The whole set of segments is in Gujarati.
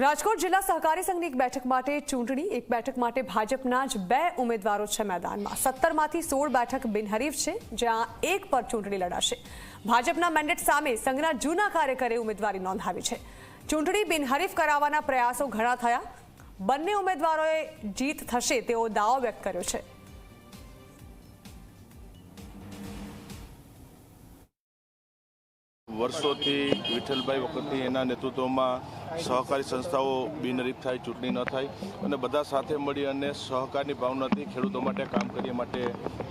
રાજકોટ જિલ્લા સહકારી સંઘની એક બેઠક માટે ચૂંટણી, એક બેઠક માટે ભાજપના જ બે ઉમેદવારો છે મેદાનમાં. સત્તરમાંથી સોળ બેઠક બિનહરીફ છે, જ્યાં એક પર ચૂંટણી લડાશે. ભાજપના મેન્ડેટ સામે સંઘના જૂના કાર્યકરે ઉમેદવારી નોંધાવી છે. ચૂંટણી બિનહરીફ કરાવવાના પ્રયાસો ઘણા થયા. બંને ઉમેદવારોએ જીત થશે તેવો દાવો વ્યક્ત કર્યો છે. વર્ષોથી વિઠ્ઠલભાઈ વખતથી એના નેતૃત્વમાં સહકારી સંસ્થાઓ બિનરીફ થાય, ચૂંટણી ન થાય અને બધા સાથે મળી અને સહકારની ભાવનાથી ખેડૂતો માટે કામ કરીએ માટે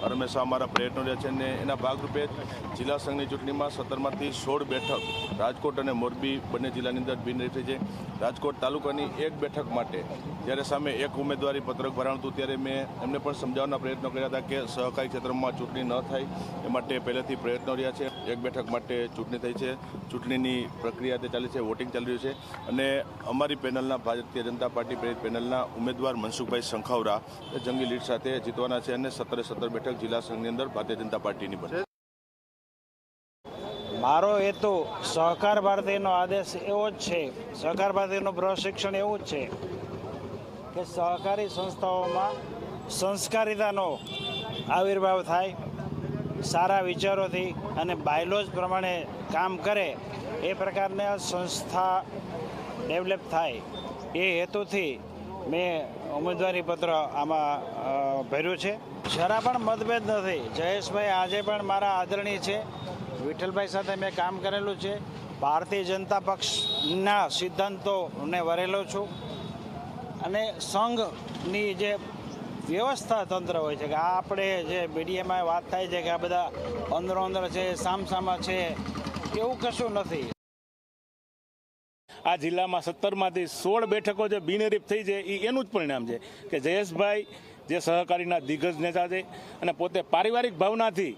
હંમેશા અમારા પ્રયત્નો રહે છે અને એના ભાગરૂપે જિલ્લા સંઘની ચૂંટણીમાં સત્તરમાંથી સોળ બેઠક રાજકોટ અને મોરબી બંને જિલ્લાની અંદર બિનરીફ થઈ છે. રાજકોટ તાલુકાની એક બેઠક માટે જ્યારે સામે એક ઉમેદવારી પત્રક ભરાણ હતું ત્યારે મેં એમને પણ સમજાવવાના પ્રયત્નો કર્યા હતા કે સહકારી ક્ષેત્રમાં ચૂંટણી ન થાય એ માટે પહેલેથી પ્રયત્નો રહ્યા છે. એક બેઠક માટે ચૂંટણી થઈ છે. ચૂંટણીની પ્રક્રિયા તે ચાલી છે, વોટિંગ ચાલી રહ્યું છે. અને અમારી પેનલના ભારતીય જનતા પાર્ટી પ્રેરિત પેનલના ઉમેદવાર મનસુખભાઈ સંખાવરા જંગી લીડ સાથે જીતવાના છે અને સત્તરે સત્તર બેઠક જિલ્લા સંઘની અંદર ભારતીય જનતા પાર્ટીની બને. મારો હેતુ સહકાર ભારતીયનો આદેશ એવો જ છે, સહકાર ભારતીનું પ્રશિક્ષણ એવું જ છે કે સહકારી સંસ્થાઓમાં સંસ્કારિતાનો આવિર્ભાવ થાય, સારા વિચારોથી અને બાયલોજ પ્રમાણે કામ કરે એ પ્રકારની સંસ્થા ડેવલપ થાય એ હેતુથી મેં ઉમેદવારી પત્ર આમાં ભર્યું છે. જરા પણ મતભેદ નથી. જયેશભાઈ આજે પણ મારા આદરણીય છે. વિઠ્ઠલભાઈ સાથે મેં કામ કરેલું છે. ભારતીય જનતા પક્ષના સિદ્ધાંતોને વરેલો છું. અને સંઘની જે વ્યવસ્થા તંત્ર હોય છે કે આ આપણે જે મીડિયામાં વાત થાય છે કે આ બધા અંદરો અંદર છે, સામસામા છે, એવું કશું નથી. આ જિલ્લામાં સત્તરમાંથી સોળ બેઠકો જે બિનહરીફ થઈ છે એ એનું જ પરિણામ છે કે જયેશભાઈ જે સહકારીના દિગ્ગજ નેતા છે અને પોતે પારિવારિક ભાવનાથી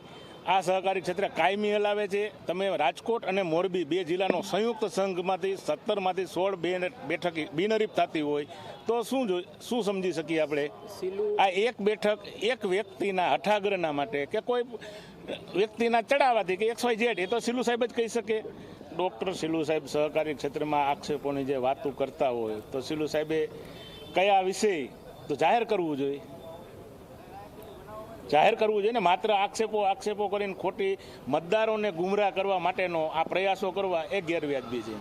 આ સહકારી ક્ષેત્રે કાયમી હલાવે છે. તમે રાજકોટ અને મોરબી બે જિલ્લાનો સંયુક્ત સંઘમાંથી સત્તરમાંથી સોળ બે બેઠક બિનહરીફ થતી હોય તો શું જો, શું સમજી શકીએ આપણે? આ એક બેઠક એક વ્યક્તિના હઠાગ્રહના માટે કે કોઈ વ્યક્તિના ચડાવવાથી કે એક્સ વાય ઝેડ, એ તો સિલુ સાહેબ જ કહી શકે. ડૉક્ટર સિલુ સાહેબ સહકારી ક્ષેત્રમાં આક્ષેપોની જે વાતો કરતા હોય, તો સિલુ સાહેબે કયા વિષય તો જાહેર કરવું જોઈએ? જાહેર કરવું જોઈએ ને? માત્ર આક્ષેપો આક્ષેપો કરીને ખોટી મતદારોને ગુમરાહ કરવા માટેનો આ પ્રયાસો કરવા એ ગેરવ્યાજબી છે.